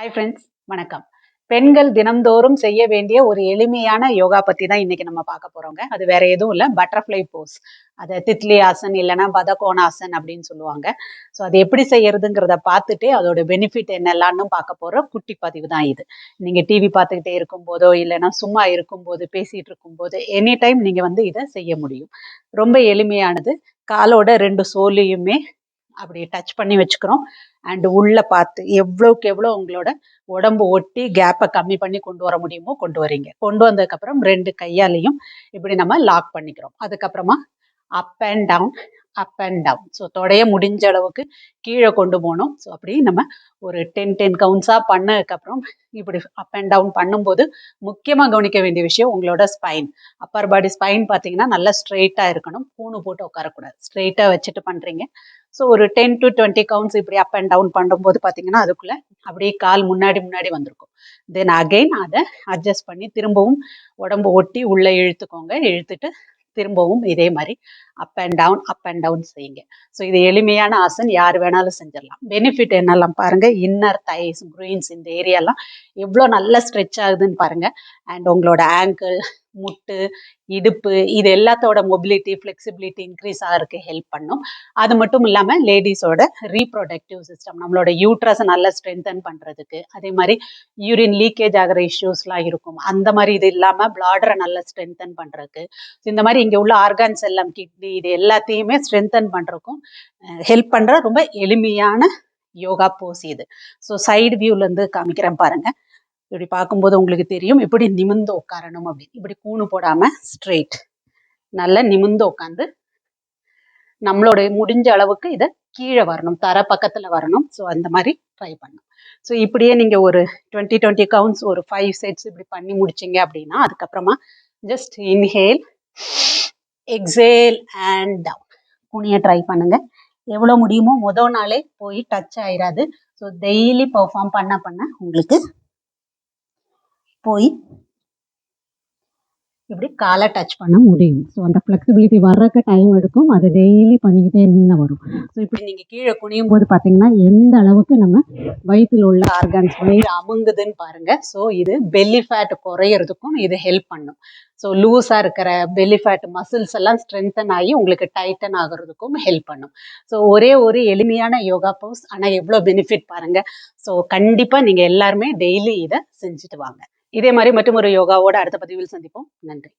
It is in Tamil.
ஹாய் ஃப்ரெண்ட்ஸ் வணக்கம். பெண்கள் தினம்தோறும் செய்ய வேண்டிய ஒரு எளிமையான யோகா பத்தி தான் இன்னைக்கு நம்ம பார்க்க போறோங்க. அது வேற எதுவும் இல்லை பட்டர்ஃப்ளை போஸ் அதை தித்லி ஆசன் இல்லைன்னா பதகோணாசன் அப்படின்னு சொல்லுவாங்க. ஸோ அது எப்படி செய்யறதுங்கிறத பார்த்துட்டு அதோட பெனிஃபிட் என்னெல்லாம்னு பார்க்க போற குட்டி பதிவு தான் இது. நீங்க டிவி பார்த்துக்கிட்டே இருக்கும்போதோ இல்லைன்னா சும்மா இருக்கும்போது பேசிட்டு இருக்கும்போது எனி டைம் நீங்க வந்து இதை செய்ய முடியும். ரொம்ப எளிமையானது. காலோட ரெண்டு சோலையுமே அப்படி டச் பண்ணி வச்சுக்கிறோம். அண்ட் உள்ள பார்த்து எவ்வளோக்கு எவ்வளோ உங்களோட உடம்பு ஒட்டி கேப்பை கம்மி பண்ணி கொண்டு வர முடியுமோ கொண்டு வரீங்க. கொண்டு வந்ததுக்கப்புறம் ரெண்டு கையாலையும் இப்படி நம்ம லாக் பண்ணிக்கிறோம். அதுக்கப்புறமா up and down up and down so தொடைய முடிஞ்ச அளவுக்கு கீழே கொண்டு போகணும் ஸோ அப்படி நம்ம ஒரு டென் டென் கவுன்ஸாக பண்ணதுக்கப்புறம் இப்படி அப் அண்ட் டவுன் பண்ணும்போது முக்கியமாக கவனிக்க வேண்டிய விஷயம் உங்களோட ஸ்பைன் அப்பர் பாடி ஸ்பைன் பார்த்தீங்கன்னா நல்லா ஸ்ட்ரெயிட்டாக இருக்கணும். பூணு போட்டு உட்காரக்கூடாது. ஸ்ட்ரெயிட்டாக வச்சுட்டு பண்ணுறீங்க ஸோ ஒரு டென் டு டுவெண்ட்டி கவுண்ட்ஸ் இப்படி அப் அண்ட் டவுன் பண்ணும்போது பார்த்தீங்கன்னா அதுக்குள்ளே அப்படியே கால் முன்னாடி முன்னாடி வந்திருக்கும். தென் அகைன் அதை அட்ஜஸ்ட் பண்ணி திரும்பவும் உடம்பு ஒட்டி உள்ளே இழுத்துக்கோங்க. இழுத்துட்டு திரும்பவும் இதே மாதிரி up and down up and down செய்யுங்க. ஸோ இது எளிமையான ஆசன். யார் வேணாலும் செஞ்சிடலாம். பெனிஃபிட் என்னெல்லாம் பாருங்க. இன்னர் தைஸ் குரீன்ஸ் இந்த ஏரியாலாம் எவ்வளோ நல்லா ஸ்ட்ரெச் ஆகுதுன்னு பாருங்க. அண்ட் உங்களோட ஆங்கிள் முட்டு இடுப்பு இது எல்லாத்தோட மொபிலிட்டி ஃப்ளெக்சிபிலிட்டி இன்க்ரீஸ் ஆகிறதுக்கு ஹெல்ப் பண்ணும். அது மட்டும் இல்லாமல் லேடிஸோட ரீப்ரொடக்டிவ் சிஸ்டம் நம்மளோட யூட்ரஸை நல்லா ஸ்ட்ரென்தன் பண்ணுறதுக்கு அதே மாதிரி யூரின் லீக்கேஜ் ஆகிற இஷ்யூஸ்லாம் இருக்கும். அந்த மாதிரி இது இல்லாமல் பிளாடரை நல்லா ஸ்ட்ரென்தன் பண்ணுறதுக்கு இந்த மாதிரி இங்கே உள்ள ஆர்கான்ஸ் எல்லாம் கிட்னி இது எல்லாத்தையுமே ஸ்ட்ரென்தன் பண்ணுறதுக்கும் ஹெல்ப் பண்ணுற ரொம்ப எளிமையான யோகா போஸ் இது. ஸோ சைடு வியூலேருந்து காமிக்கிறேன் பாருங்கள் இப்படி பார்க்கும்போது உங்களுக்கு தெரியும் இப்படி நிமிந்து உட்காரணும் அப்படின்னு. இப்படி கூணு போடாமல் ஸ்ட்ரெயிட் நல்லா நிமிந்து உட்காந்து நம்மளோட முடிஞ்ச அளவுக்கு இதை கீழே வரணும் தர பக்கத்தில் வரணும். ஸோ அந்த மாதிரி ட்ரை பண்ணும் ஸோ இப்படியே நீங்கள் ஒரு டுவெண்ட்டி டுவெண்ட்டி கவுண்ட்ஸ் ஒரு ஃபைவ் செட்ஸ் இப்படி பண்ணி முடிச்சிங்க அப்படின்னா அதுக்கப்புறமா just inhale exhale and down குனியை try பண்ணுங்க. எவ்வளோ முடியுமோ முதல் நாளே போய் டச் ஆயிடாது ஸோ டெய்லி பர்ஃபார்ம் பண்ண பண்ண உங்களுக்கு போய் இப்படி காலை டச் பண்ண முடியும். ஸோ அந்த ஃப்ளெக்சிபிலிட்டி வர்றக்கு டைம் எடுக்கும். அது டெய்லி பண்ணிக்கிட்டே இருந்தீங்கன்னா வரும். ஸோ இப்படி நீங்கள் கீழே குனியும் போது பார்த்தீங்கன்னா எந்த அளவுக்கு நம்ம வயிற்றில் உள்ள ஆர்கான்ஸ் வயிறு அமுங்குதுன்னு பாருங்க. ஸோ இது பெல்லி ஃபேட் குறையிறதுக்கும் இது ஹெல்ப் பண்ணும். ஸோ லூஸாக இருக்கிற பெல்லி ஃபேட் மசில்ஸ் எல்லாம் ஸ்ட்ரென்தன் ஆகி உங்களுக்கு டைட்டன் ஆகிறதுக்கும் ஹெல்ப் பண்ணும். ஸோ ஒரே ஒரு எளிமையான யோகா போஸ் ஆனால் எவ்வளோ பெனிஃபிட் பாருங்க. ஸோ கண்டிப்பாக நீங்கள் எல்லாருமே டெய்லி இதை செஞ்சுட்டு வாங்க. இதே மாதிரி மற்றும் ஒரு யோகாவோட அடுத்த பதிவில் சந்திப்போம். நன்றி.